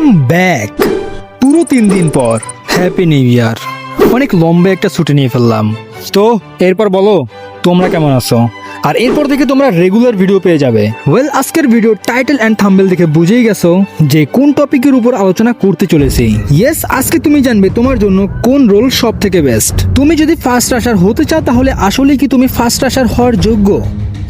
Welcome back পুরো তিন দিন পর হ্যাপি নিউ ইয়ার অনেক লম্বা একটা ছুটি নিয়ে ফেললাম। তো, এরপর বলো, তোমরা কেমন আছো? আর এরপর থেকে তোমরা রেগুলার ভিডিও পেয়ে যাবে। ওয়েল আজকের ভিডিও টাইটেল অ্যান্ড থাম্বেল দেখে বুঝেই গেছো যে কোন টপিকের উপর আলোচনা করতে চলেছি। ইয়েস আজকে তুমি জানবে তোমার জন্য কোন রোল সব থেকে বেস্ট তুমি যদি ফার্স্ট রাশার হতে চাও, তাহলে আসলে কি তুমি ফার্স্ট রাশার হওয়ার যোগ্য?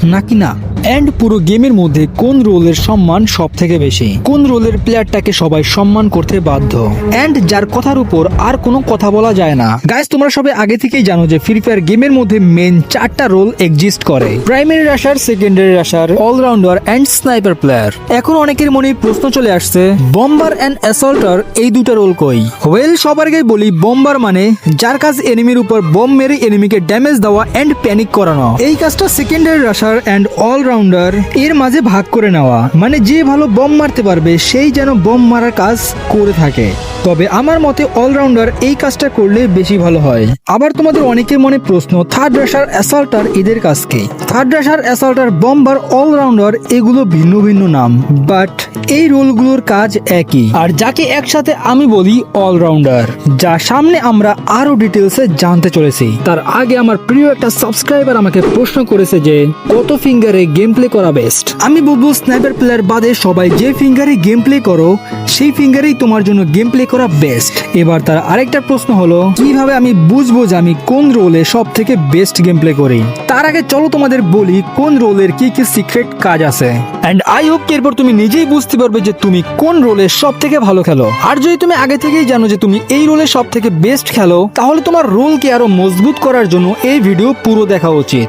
নাকি না? এন্ড পুরো গেমের মধ্যে কোন রোলের সম্মান সব থেকে বেশি? কোন রোলের প্লেয়ারটাকে সবাই সম্মান করতে বাধ্য? এন্ড যার কথার উপর আর কোনো কথা বলা যায় না। গাইস তোমরা সবাই আগে থেকেই জানো যে ফ্রি ফায়ার গেমের মধ্যে মেন চারটা রোল এক্সিস্ট করে। Primary rusher secondary rusher allrounder and sniper player এখন অনেকের মনে প্রশ্ন চলে আসছে বম্বার এন্ড অ্যাসল্টার এই দুটো রোল কই? ওয়েল সবার আগে বলি বম্বার মানে যার কাজ এনিমির উপর বম মেরে এনিমিকে ড্যামেজ দেওয়া এন্ড প্যানিক করানো। এই কাজটা সেকেন্ডারি রাশার এন্ড অলরাউন্ডার এর মাঝে ভাগ করে নেওয়া। মানে যে ভালো বম মারতে পারবে, সেই যেন বম মারার কাজ করে থাকে। তবে আমার মতে অলরাউন্ডার এই কাজটা করলে বেশি ভালো হয়। আবার তোমাদের অনেকের মনে প্রশ্ন থার্ড রাশার অ্যাসাল্টার এদের কাজ কি? থার্ড অ্যাসল্টার, বম্বার, অলরাউন্ডার, এগুলো ভিন্ন ভিন্ন নাম, বাট এই রোলগুলোর কাজ একই। আর যাকে একসাথে আমি বলি অলরাউন্ডার, যা সামনে আমরা আরও ডিটেলসে জানতে চলেছি। তার আগে আমার প্রিয় একটা সাবস্ক্রাইবার আমাকে প্রশ্ন করেছে যে, কত ফিঙ্গারে গেম প্লে করা বেস্ট আমি বলব, স্নাইপার প্লেয়ার বাদে সবাই যে ফিঙ্গারে গেম প্লে করো, সেই ফিঙ্গারেই তোমার জন্য গেম প্লে করা বেস্ট এবার তার আরেকটা প্রশ্ন হলো, কীভাবে আমি বুঝব যে আমি কোন রোলে সব থেকে বেস্ট গেম প্লে করি? তার আগে চলো তোমাদের বলি কোন রোলের কি কি সিক্রেট কাজ আছে? এন্ড আই হোপ কি এরপর তুমি নিজেই বুঝতে পারবে যে তুমি কোন রোলে সব থেকে ভালো খেলো। আর যদি তুমি আগে থেকেই জানো যে তুমি এই রোলে সব থেকে বেস্ট খেলো, তাহলে তোমার রোলকে আরও মজবুত করার জন্য এই ভিডিও পুরো দেখা উচিত।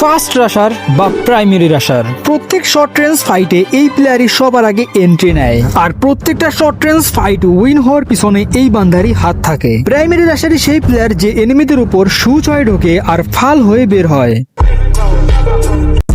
ফার্স্ট রাশার বা প্রাইমারি রাশার। প্রত্যেক শর্ট রেঞ্জ ফাইটে এই প্লেয়ারই সবার আগে এন্ট্রি নেয়। আর প্রত্যেকটা শর্ট রেঞ্জ ফাইট উইন হওয়ার পিছনে এই বান্দারই হাত থাকে। প্রাইমারি রাশারই সেই প্লেয়ার যে এনিমিদের উপর সুচয় ঢোকে আর ফাল হয়ে বের হয়।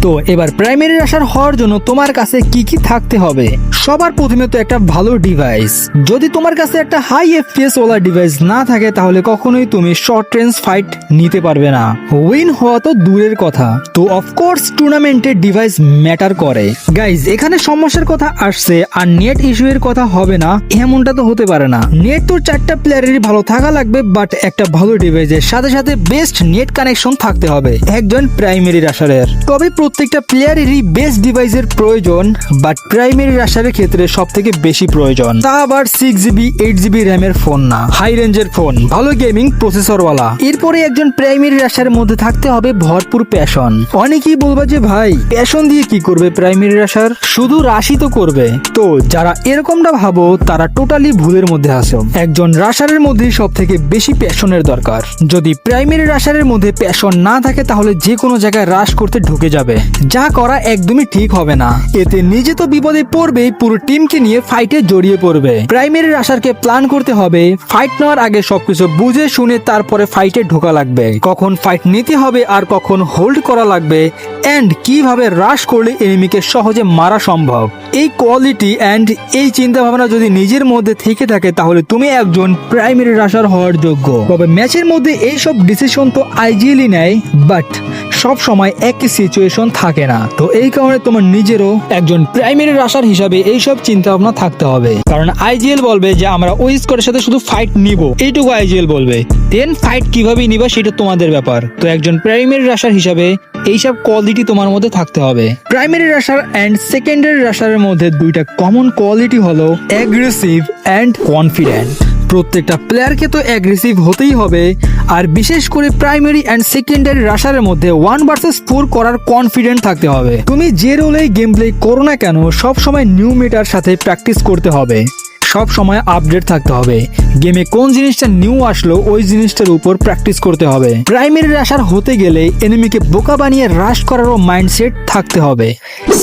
তো এবার প্রাইমারি রাশার হওয়ার জন্য তোমার কাছে কি কি থাকতে হবে? সবার প্রথমে তো একটা ভালো ডিভাইস যদি তোমার কাছে একটা হাই এফপিএস ওয়ালা ডিভাইস না থাকে, তাহলে কখনোই তুমি শর্ট রেঞ্জ ফাইট নিতে পারবে না। উইন হওয়া তো দূরের কথা। তো অফকোর্স টুর্নামেন্টে ডিভাইস ম্যাটার করে। গাইজ এখানে সমস্যার কথা আসছে, আর নেট ইস্যু এর কথা হবে না, এমনটা তো হতে পারে না। নেট তো চারটা প্লেয়ারেরই ভালো থাকা লাগবে বাট একটা ভালো ডিভাইসের সাথে সাথে বেস্ট নেট কানেকশন থাকতে হবে, একজন প্রাইমারি রাশারের তবে প্রত্যেকটা প্লেয়ারেরই বেস্ট ডিভাইসের প্রয়োজন বাট প্রাইমারি রাশারের ক্ষেত্রে সব থেকে বেশি প্রয়োজন। তা আবার সিক্স জিবি এইট জিবি র্যামের ফোন না হাই রেঞ্জের ফোন ভালো গেমিং প্রসেসরওয়ালা এরপরে একজন প্রাইমারি রাশারের মধ্যে থাকতে হবে ভরপুর প্যাশন অনেকেই বলবা যে, ভাই প্যাশন দিয়ে কি করবে প্রাইমারি রাশার শুধু রাশি তো করবে। তো যারা এরকমটা ভাবো, তারা টোটালি ভুলের মধ্যে আসো একজন রাশারের মধ্যে সব থেকে বেশি প্যাশনের দরকার। যদি প্রাইমারি রাশারের মধ্যে প্যাশন না থাকে, তাহলে যে কোনো জায়গায় রাশ করতে ঢুকে যাবে। যা করা একদমই ঠিক হবে না। এতে নিজে তো বিপদে পড়বেই, পুরো টিমকে নিয়ে ফাইটে জড়িয়ে পড়বে। প্রাইমারি রাশারকে প্ল্যান করতে হবে। ফাইট নেওয়ার আগে সবকিছু বুঝে শুনে তারপরে ফাইটে ঢোকা লাগবে। কখন ফাইট নিতে হবে আর কখন হোল্ড করা লাগবে এন্ড কীভাবে রাশ করলে এনিমিকে সহজে মারা সম্ভব। এই কোয়ালিটি এন্ড এই চিন্তা ভাবনা যদি নিজের মধ্যে থেকে থাকে, তাহলে তুমি একজন প্রাইমারি রাশার হওয়ার যোগ্য। তবে ম্যাচের মধ্যে এইসব ডিসিশন তো আইজিএলই নেয় বাট সব সময় একই সিচুয়েশন থাকে না। তো এই কারণে তোমার নিজেরও একজন প্রাইমারি রাশার হিসাবে এইসব চিন্তা ভাবনা থাকতে হবে। কারণ আইজিএল বলবে যে, আমরা ওই স্কোরের সাথে শুধু ফাইট নিব। এইটুকু আইজিএল বলবে। দেন ফাইট কীভাবে নিবা সেটা তোমাদের ব্যাপার। তো একজন প্রাইমারি রাশার হিসাবে এইসব কোয়ালিটি তোমার মধ্যে থাকতে হবে। প্রাইমারি রাশার অ্যান্ড সেকেন্ডারি রাশারের মধ্যে দুইটা কমন কোয়ালিটি হলো অ্যাগ্রেসিভ অ্যান্ড কনফিডেন্ট প্রত্যেকটা প্লেয়ারকে তো অ্যাগ্রেসিভ হতেই হবে। আর বিশেষ করে প্রাইমারি অ্যান্ড সেকেন্ডারি রাশারের মধ্যে ওয়ান ভার্সেস ফোর করার কনফিডেন্ট থাকতে হবে। তুমি যে রোলে গেম প্লে করো না কেন, সবসময় নিউ মেটার সাথে প্র্যাকটিস করতে হবে। সব সময় আপডেট থাকতে হবে। গেমে কোন জিনিসটা নিউ আসলো, ওই জিনিসটার উপর প্র্যাকটিস করতে হবে। প্রাইমারি রাশার হতে গেলে এনিমিকে বোকা বানিয়ে রাশ করারও মাইন্ডসেট থাকতে হবে।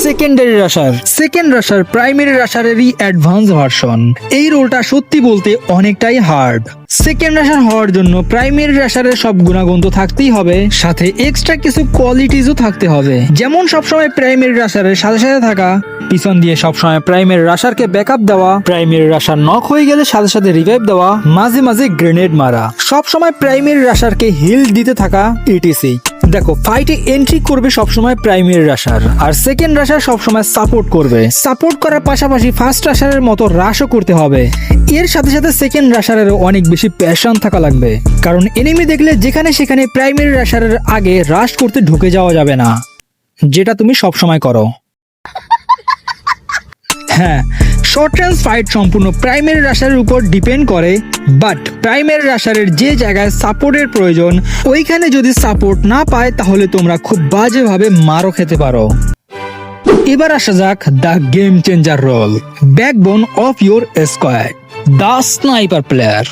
Secondary rusher second rusher primary রাশারেরই advance version এই রোলটা সত্যি বলতে অনেকটাই হার্ড সেকেন্ড রাশার হওয়ার জন্য প্রাইমারি রাশারের সব গুণাগুণ তো থাকতেই হবে। সাথে এক্সট্রা কিছু কোয়ালিটিজও থাকতে হবে। যেমন সবসময় প্রাইমারি রাশারের সাথে সাথে থাকা, পিছন দিয়ে সবসময় প্রাইমারি রাশারকে ব্যাকআপ দেওয়া প্রাইমারি রাশার নক হয়ে গেলে সাথে সাথে রিভাইভ দেওয়া, মাঝে মাঝে গ্রেনেড মারা। সবসময় প্রাইমারি রাশারকে হিল দিতে থাকা ইটিসি দেখো ফাইটে এন্ট্রি করবে সবসময় প্রাইমারি রাশার আর সেকেন্ড রাশার সবসময় সাপোর্ট করবে। সাপোর্ট করার পাশাপাশি ফার্স্ট রাশারের মতো রাশও করতে হবে। এর সাথে সাথে সেকেন্ড রাশারেরও অনেক বেশি প্যাশন থাকা লাগবে। কারণ এনিমি দেখলে যেখানে সেখানে প্রাইমারি রাশারের আগে রাশ করতে ঢুকে যাওয়া যাবে না, যেটা তুমি সবসময় করো। হ্যাঁ শর্ট রেঞ্জ ফাইট সম্পূর্ণ প্রাইমারি রাশারের উপর ডিপেন্ড করে বাট প্রাইমারি রাশারের যে জায়গায় সাপোর্টের প্রয়োজন, ওইখানে যদি সাপোর্ট না পায়, তাহলে তোমরা খুব বাজেভাবে মারও খেতে পারো। এবার আসা যাক the game changer role backbone of your squad the sniper player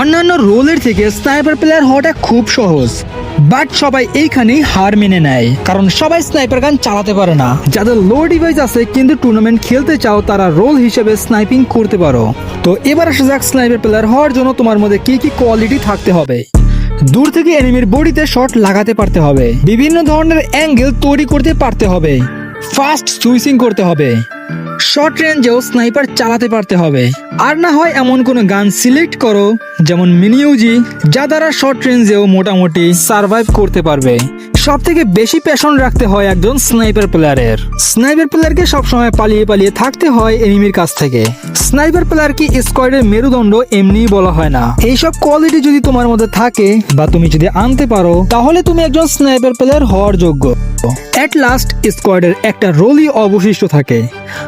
অন্যান্য রোলের থেকে স্নাইপার প্লেয়ার হওয়াটা খুব সহজ। বাট সবাই এইখানেই হার মেনে নেয়, কারণ সবাই স্নাইপার গান চালাতে পারে না। যাদের লো ডিভাইস আছে কিন্তু টুর্নামেন্ট খেলতে চাও, তারা রোল হিসেবে স্নাইপিং করতে পারো। তো এবার আসা যাক স্নাইপার প্লেয়ার হওয়ার জন্য তোমার মধ্যে কি কি কোয়ালিটি থাকতে হবে। দূর থেকে এনিমির বডিতে শট লাগাতে পারতে হবে। বিভিন্ন ধরনের অ্যাঙ্গেল তৈরি করতে পারতে হবে। ফাস্ট সুইসিং করতে হবে। শর্ট রেঞ্জেও স্নাইপার চালাতে পারতে হবে। আর না হয় এমন কোনো গান সিলেক্ট করো, যেমন মিনিউজি যা দ্বারা শর্ট রেঞ্জেও মোটামুটি সার্ভাইভ করতে পারবে। সব থেকে বেশি প্যাশন রাখতে হয় একজন স্নাইপার প্লেয়ারের স্নাইপার প্লেয়ারকে সবসময় পালিয়ে পালিয়ে থাকতে হয় এনিমির কাছ থেকে। স্নাইপার প্লেয়ারকে স্কোয়াডের মেরুদণ্ড এমনিই বলা হয় না। এইসব কোয়ালিটি যদি তোমার মধ্যে থাকে বা তুমি যদি আনতে পারো, তাহলে তুমি একজন স্নাইপার প্লেয়ার হওয়ার যোগ্য। অ্যাট লাস্ট স্কোয়াডের একটা রোলই অবশিষ্ট থাকে।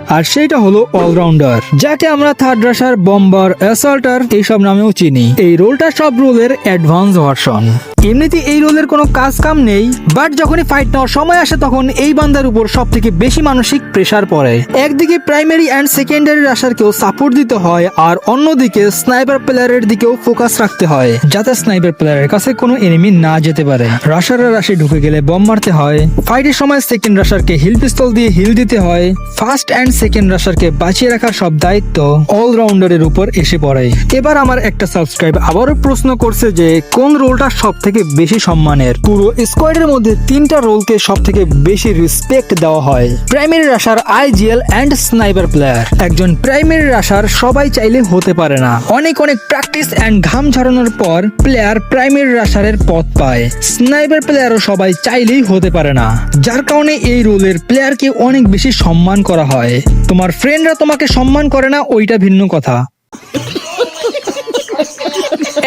আর সেটা হলো অলরাউন্ডার, যাকে আমরা থার্ড রাশার বম্বার অ্যাসাল্টার এইসব নামেও চিনি। এই রোলটা সব রোলের অ্যাডভান্স ভার্সন এমনিতে এই রোলের কোনো কাজ কাম নেই বাট যখনই ফাইট নেওয়ার সময় আসে তখন এই বান্দার উপর সব থেকে বেশি মানসিক প্রেসার পড়ে। একদিকে প্রাইমারি অ্যান্ড সেকেন্ডারি রাশারকেও সাপোর্ট দিতে হয়, আর অন্যদিকে স্নাইপার প্লেয়ারের দিকেও ফোকাস রাখতে হয়, যাতে স্নাইপার প্লেয়ারের কাছে কোনো এনিমি না যেতে পারে। রাশারের রাশে ঢুকে গেলে বম মারতে হয় ফাইটের সময় সেকেন্ড রাশারকে হিল পিস্তল দিয়ে হিল দিতে হয় ফার্স্ট অ্যান্ড সেকেন্ড রাশারকে বাঁচিয়ে রাখার সব দায়িত্ব অলরাউন্ডারের উপর এসে পড়ে। এবার আমার একটা সাবস্ক্রাইব আবারও প্রশ্ন করছে যে, কোন রোলটা সব থেকে বেশি সম্মানের? পুরো স্কোয়াডের মধ্যে তিনটা রোলকে সব থেকে বেশি রেসপেক্ট দেওয়া হয়। Primary rusher IGL and sniper player একজন প্রাইমারি রাশার সবাই চাইলে হতে পারে না। অনেক অনেক প্র্যাকটিস অ্যান্ড ঘাম ঝরানোর পর প্লেয়ার প্রাইমারি রাশারের পথ পায়। স্নাইপার প্লেয়ারও সবাই চাইলেই হতে পারে না। যার কারণে এই রোলের প্লেয়ারকে অনেক বেশি সম্মান করা হয়। তোমার ফ্রেন্ডরা তোমাকে সম্মান করে না, ওইটা ভিন্ন কথা।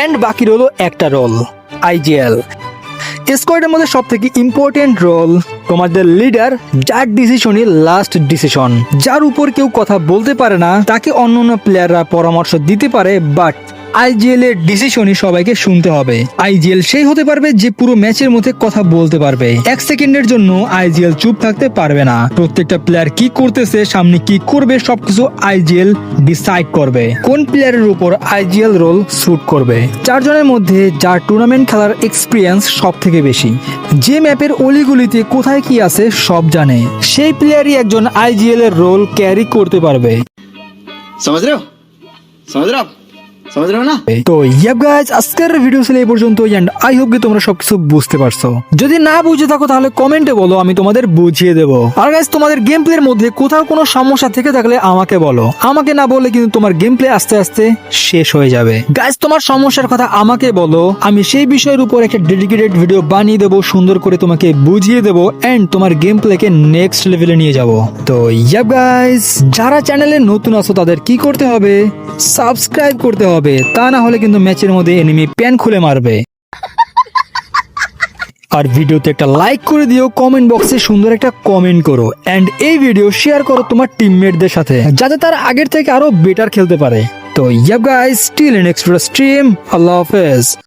এন্ড বাকি রোল একটা রোল আইজিএল স্কোয়াডের মধ্যে সব থেকে ইম্পর্টেন্ট রোল তোমাদের লিডার যার ডিসিশনই লাস্ট ডিসিশন যার উপর কেউ কথা বলতে পারে না, তাকে অন্য অন্য প্লেয়াররা পরামর্শ দিতে পারে বাট আইজিএল এর ডিসিশনই সবাইকে শুনতে হবে। আইজিএল সেই হতে পারবে যে পুরো ম্যাচের মধ্যে কথা বলতে পারবে। এক সেকেন্ডের জন্য আইজিএল চুপ থাকতে পারবে না। প্রত্যেকটা প্লেয়ার কি করতেছে, সামনে কি করবে, সবকিছু আইজিএল ডিসাইড করবে। কোন প্লেয়ারের উপর আইজিএল রোল শুট করবে? চারজনের মধ্যে যার টুর্নামেন্ট খেলার এক্সপিরিয়েন্স সব থেকে বেশি। যে ম্যাপের অলিগুলিতে কোথায় কি আছে, সব জানে। সেই প্লেয়ারই একজন আইজিএল এর রোল ক্যারি করতে পারবে। সমাজ রেও সমাজ সমঝ ভিডিও এই পর্যন্ত এন্ড আই হোপ কি তোমরা সবকিছু বুঝতে পারছ। যদি না বুঝে থাকো, তাহলে কমেন্টে বলো, আমি তোমাদের বুঝিয়ে দেবো। আর গাইজ তোমাদের গেম প্লের মধ্যে কোথাও কোনো সমস্যা থেকে থাকলে আমাকে বলো। আমাকে না বলে কিন্তু তোমার গেম প্লে আস্তে আস্তে শেষ হয়ে যাবে। গাইজ তোমার সমস্যার কথা আমাকে বলো। আমি সেই বিষয়ের উপর একটা ডেডিকেটেড ভিডিও বানিয়ে দেবো, সুন্দর করে তোমাকে বুঝিয়ে দেবো এন্ড তোমার গেম প্লে কে নেক্সট লেভেলে নিয়ে যাব। তো ইয়াব গাইজ যারা চ্যানেলে নতুন আছো, তাদের কি করতে হবে? সাবস্ক্রাইব করতে হবে, তা না হলে কিন্তু ম্যাচের মধ্যে এনিমি প্যান খুলে মারবে। আর ভিডিওতে একটা লাইক করে দিও কমেন্ট বক্সে সুন্দর একটা কমেন্ট করো। এন্ড এই ভিডিও শেয়ার করো তোমার টিমমেটদের সাথে, যাতে তারা আগের থেকে আরও বেটার খেলতে পারে। তো yup guys still next stream আল্লাহ হাফেজ।